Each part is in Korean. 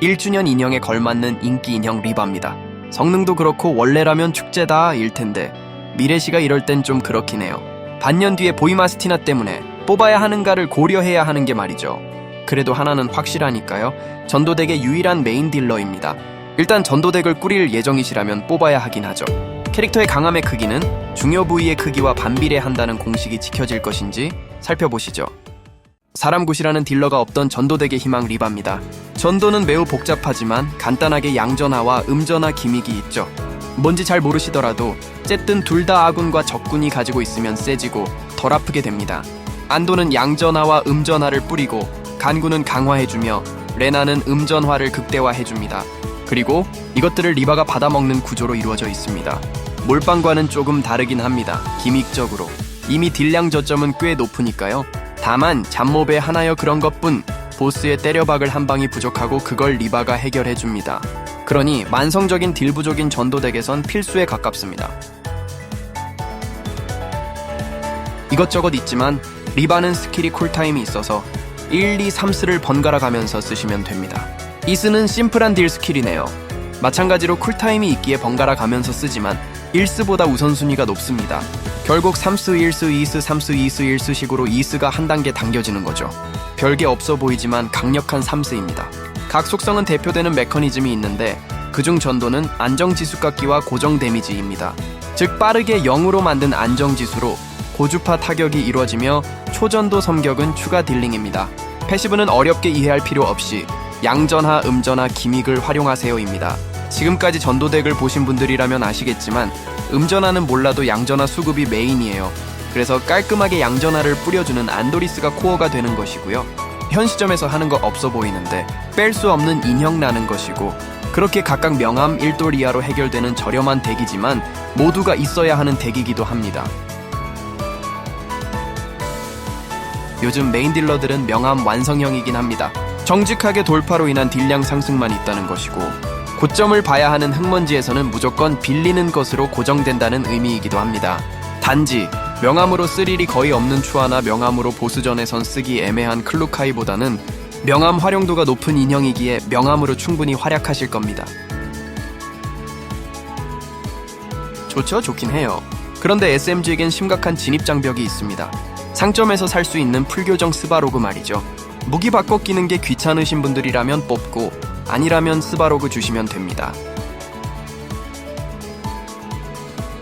1주년 인형에 걸맞는 인기 인형 리바입니다. 성능도 그렇고 원래라면 축제다 일 텐데 미래시가 이럴 땐 좀 그렇긴 해요. 반년 뒤에 보이마스티나 때문에 뽑아야 하는가를 고려해야 하는 게 말이죠. 그래도 하나는 확실하니까요. 전도덱의 유일한 메인 딜러입니다. 일단 전도덱을 꾸릴 예정이시라면 뽑아야 하긴 하죠. 캐릭터의 강함의 크기는 중요 부위의 크기와 반비례한다는 공식이 지켜질 것인지 살펴보시죠. 사람 굿이라는 딜러가 없던 전도덱의 희망 리바입니다. 전도는 매우 복잡하지만 간단하게 양전하와 음전하 기믹이 있죠. 뭔지 잘 모르시더라도 어쨌든 둘 다 아군과 적군이 가지고 있으면 세지고 덜 아프게 됩니다. 안도는 양전하와 음전하를 뿌리고 간구는 강화해주며 레나는 음전화를 극대화해줍니다. 그리고 이것들을 리바가 받아먹는 구조로 이루어져 있습니다. 몰빵과는 조금 다르긴 합니다. 기믹적으로. 이미 딜량 저점은 꽤 높으니까요. 다만 잡몹의 하나여 그런 것뿐 보스의 때려박을 한 방이 부족하고 그걸 리바가 해결해 줍니다. 그러니 만성적인 딜 부족인 전도덱에선 필수에 가깝습니다. 이것저것 있지만 리바는 스킬이 쿨타임이 있어서 1, 2, 3스를 번갈아 가면서 쓰시면 됩니다. 이스는 심플한 딜 스킬이네요. 마찬가지로 쿨타임이 있기에 번갈아 가면서 쓰지만 1스보다 우선순위가 높습니다. 결국 3스, 1스, 2스, 3스, 2스, 1스식으로 2스가 한 단계 당겨지는 거죠. 별게 없어 보이지만 강력한 3스입니다. 각 속성은 대표되는 메커니즘이 있는데 그중 전도는 안정지수 깎기와 고정 데미지입니다. 즉 빠르게 0으로 만든 안정지수로 고주파 타격이 이루어지며 초전도 섬격은 추가 딜링입니다. 패시브는 어렵게 이해할 필요 없이 양전하, 음전하, 기믹을 활용하세요입니다. 지금까지 전도덱을 보신 분들이라면 아시겠지만 음전하는 몰라도 양전하 수급이 메인이에요. 그래서 깔끔하게 양전하를 뿌려주는 안도리스가 코어가 되는 것이고요. 현 시점에서 하는 거 없어 보이는데 뺄 수 없는 인형 나는 것이고 그렇게 각각 명암 1돌 이하로 해결되는 저렴한 덱이지만 모두가 있어야 하는 덱이기도 합니다. 요즘 메인 딜러들은 명암 완성형이긴 합니다. 정직하게 돌파로 인한 딜량 상승만 있다는 것이고 고점을 봐야 하는 흙먼지에서는 무조건 빌리는 것으로 고정된다는 의미이기도 합니다. 단지 명암으로 쓸 일이 거의 없는 추하나 명암으로 보스전에선 쓰기 애매한 클루카이보다는 명암 활용도가 높은 인형이기에 명암으로 충분히 활약하실 겁니다. 좋죠? 좋긴 해요. 그런데 SMG에겐 심각한 진입 장벽이 있습니다. 상점에서 살 수 있는 풀교정 스바로그 말이죠. 무기 바꿔 끼는 게 귀찮으신 분들이라면 뽑고 아니라면 스바로그 주시면 됩니다.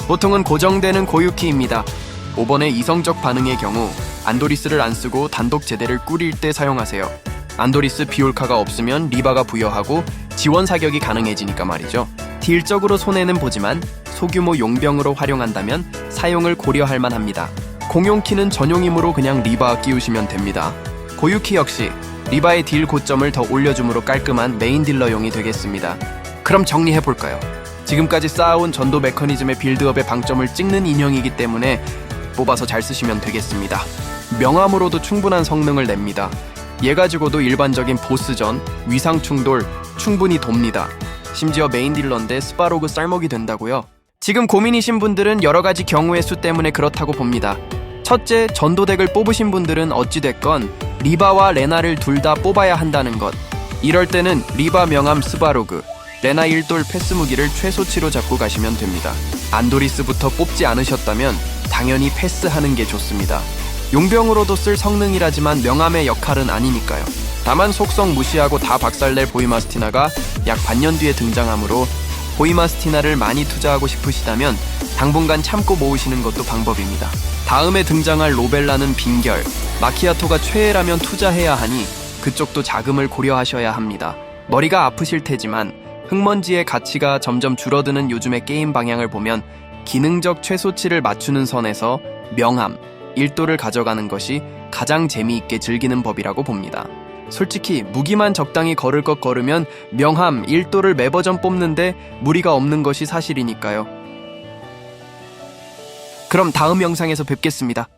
보통은 고정되는 고유키입니다. 5번의 이성적 반응의 경우 안도리스를 안 쓰고 단독 제대를 꾸릴 때 사용하세요. 안도리스 비올카가 없으면 리바가 부여하고 지원 사격이 가능해지니까 말이죠. 딜적으로 손해는 보지만 소규모 용병으로 활용한다면 사용을 고려할 만합니다. 공용키는 전용이므로 그냥 리바 끼우시면 됩니다. 고유키 역시 리바의 딜 고점을 더 올려줌으로 깔끔한 메인 딜러용이 되겠습니다. 그럼 정리해볼까요? 지금까지 쌓아온 전도 메커니즘의 빌드업의 방점을 찍는 인형이기 때문에 뽑아서 잘 쓰시면 되겠습니다. 명암으로도 충분한 성능을 냅니다. 얘 가지고도 일반적인 보스전, 위상 충돌 충분히 돕니다. 심지어 메인 딜러인데 스파로그 쌀먹이 된다고요? 지금 고민이신 분들은 여러 가지 경우의 수 때문에 그렇다고 봅니다. 첫째, 전도덱을 뽑으신 분들은 어찌됐건 리바와 레나를 둘 다 뽑아야 한다는 것. 이럴 때는 리바 명함 스바로그, 레나 1돌 패스 무기를 최소치로 잡고 가시면 됩니다. 안도리스부터 뽑지 않으셨다면 당연히 패스하는 게 좋습니다. 용병으로도 쓸 성능이라지만 명함의 역할은 아니니까요. 다만 속성 무시하고 다 박살낼 보이마스티나가 약 반년 뒤에 등장하므로 보이마스티나를 많이 투자하고 싶으시다면 당분간 참고 모으시는 것도 방법입니다. 다음에 등장할 로벨라는 빈결, 마키아토가 최애라면 투자해야 하니 그쪽도 자금을 고려하셔야 합니다. 머리가 아프실 테지만 흙먼지의 가치가 점점 줄어드는 요즘의 게임 방향을 보면 기능적 최소치를 맞추는 선에서 명함, 1도를 가져가는 것이 가장 재미있게 즐기는 법이라고 봅니다. 솔직히 무기만 적당히 걸을 것 걸으면 명함 1도를 매버전 뽑는데 무리가 없는 것이 사실이니까요. 그럼 다음 영상에서 뵙겠습니다.